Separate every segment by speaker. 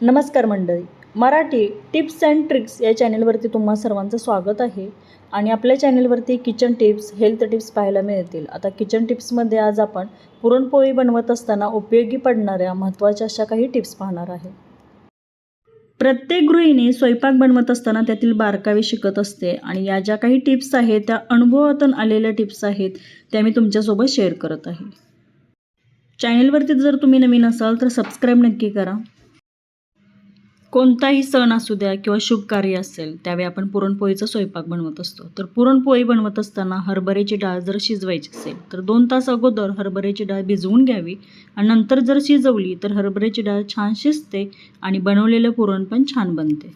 Speaker 1: नमस्कार मंडळी. Marathi tips and tricks या चॅनेलवरती तुम्हा सर्वांचं स्वागत आहे. आणि आपल्या चॅनेलवरती किचन टिप्स हेल्थ टिप्स पाहायला मिळतील. आता किचन टिप्समध्ये आज आपण पुरणपोळी बनवत असताना उपयोगी पडणाऱ्या महत्त्वाच्या अशा काही टिप्स पाहणार आहे. प्रत्येक गृहिणी स्वयंपाक बनवत असताना त्यातील बारकावे शिकत असते आणि या ज्या काही टिप्स आहेत त्या अनुभवातून आलेल्या टिप्स आहेत त्या मी तुमच्यासोबत शेअर करत आहे. चॅनेलवरती जर तुम्ही नवीन असाल तर सबस्क्राईब नक्की करा. कोणताही सण असू द्या किंवा शुभ कार्य असेल त्यावेळी आपण पुरणपोळीचा स्वयंपाक बनवत असतो. तर पुरणपोळी बनवत असताना हरभऱ्याची डाळ जर शिजवायची असेल तर दोन तास अगोदर हरभऱ्याची डाळ भिजवून घ्यावी आणि नंतर जर शिजवली तर हरभऱ्याची डाळ छान शिजते आणि बनवलेलं पुरण पण छान बनते.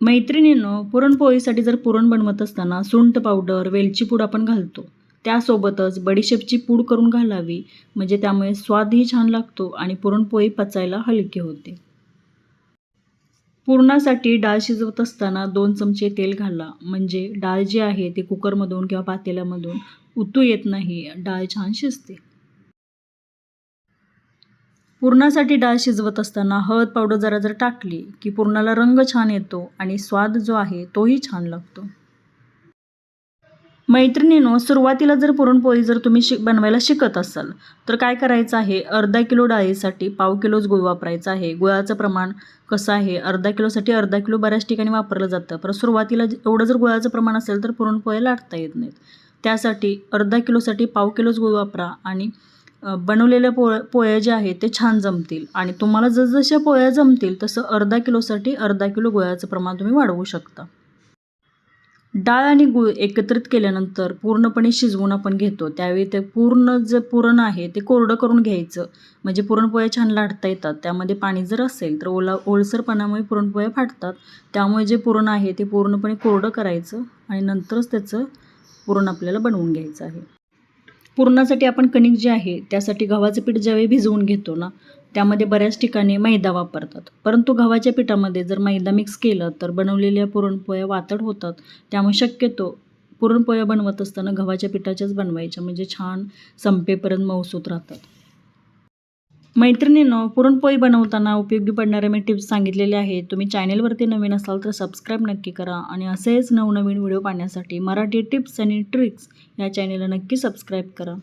Speaker 1: मैत्रिणीनं पुरणपोळीसाठी जर पुरण बनवत असताना सुंठ पावडर वेलची पूड आपण घालतो. त्यासोबतच बडीशेपची पूड करून घालावी म्हणजे त्यामुळे स्वादही छान लागतो आणि पुरणपोळी पचायला हलकी होते. पुरणासाठी डाळ शिजवत असताना दोन चमचे तेल घाला. म्हणजे डाळ जी आहे ती कुकरमधून किंवा पातेल्यामधून उतू येत नाही. डाळ छान शिजते. पुरणासाठी डाळ शिजवत असताना हळद पावडर जरा जर टाकली की पुरणाला रंग छान येतो आणि स्वाद जो आहे तोही छान लागतो. मैत्रिणीनो सुरुवातीला जर पुरणपोळी जर तुम्ही शिक बनवायला शिकत असाल तर काय करायचं आहे? अर्धा किलो डाळीसाठी पाव किलोच गुळ वापरायचा आहे. गुळाचं प्रमाण कसं आहे? अर्धा किलोसाठी अर्धा किलो बऱ्याच ठिकाणी वापरलं जातं. पण सुरुवातीला एवढं जर गुळाचं प्रमाण असेल तर पुरणपोळ्या लाटता येत नाहीत. त्यासाठी अर्धा किलोसाठी पाव किलोच गुळ वापरा आणि बनवलेल्या पोळ्या पोळ्या ज्या आहेत ते छान जमतील. आणि तुम्हाला जसजशा पोळ्या जमतील तसं अर्धा किलोसाठी अर्धा किलो गुळाचं प्रमाण तुम्ही वाढवू शकता. डाळ आणि गूळ एकत्रित केल्यानंतर पूर्णपणे शिजवून आपण घेतो. त्यावेळी ते पूर्ण जे पुरण आहे ते कोरडं करून घ्यायचं. म्हणजे पुरणपोळ्या छान लाटता येतात. त्यामध्ये पाणी जर असेल तर ओला ओलसरपणामुळे पुरणपोळ्या फाटतात. त्यामुळे जे पुरण आहे ते पूर्णपणे कोरडं करायचं आणि नंतरच त्याचं पुरण आपल्याला बनवून घ्यायचं आहे. पुरणासाठी आपण कणिक जे आहे त्यासाठी गव्हाचं पीठ ज्यावेळी भिजवून घेतो ना त्यामध्ये बऱ्याच ठिकाणी मैदा वापरतात. परंतु गव्हाच्या पिठामध्ये जर मैदा मिक्स केलं तर बनवलेल्या पुरणपोळ्या वातड होतात. त्यामुळे शक्यतो पुरणपोळ्या बनवत असताना गव्हाच्या पिठाच्याच बनवायच्या म्हणजे छान संपेपर्यंत मऊसूत राहतात. मैत्रिणीनं पुरणपोळी बनवताना उपयोगी पडणाऱ्या मी टिप्स सांगितलेले आहेत. तुम्ही चॅनेलवरती नवीन असाल तर सबस्क्राईब नक्की करा आणि असेच नवनवीन व्हिडिओ पाहण्यासाठी मराठी टिप्स आणि ट्रिक्स या चॅनेलला नक्की सबस्क्राईब करा.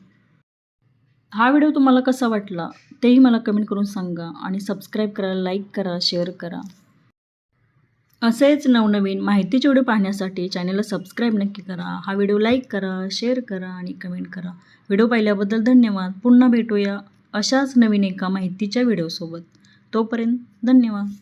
Speaker 1: हा व्हिडिओ तुम्हाला कसा वाटला तेही मला कमेंट करून सांगा आणि सबस्क्राईब करा लाईक करा शेअर करा. असेच नवनवीन माहितीचे व्हिडिओ पाहण्यासाठी चॅनलला सबस्क्राईब नक्की करा हा व्हिडिओ लाईक करा शेअर करा आणि कमेंट करा. व्हिडिओ पाहिल्याबद्दल धन्यवाद. पुन्हा भेटूया अशाच नवीन एका माहितीच्या व्हिडिओसोबत. तोपर्यंत धन्यवाद.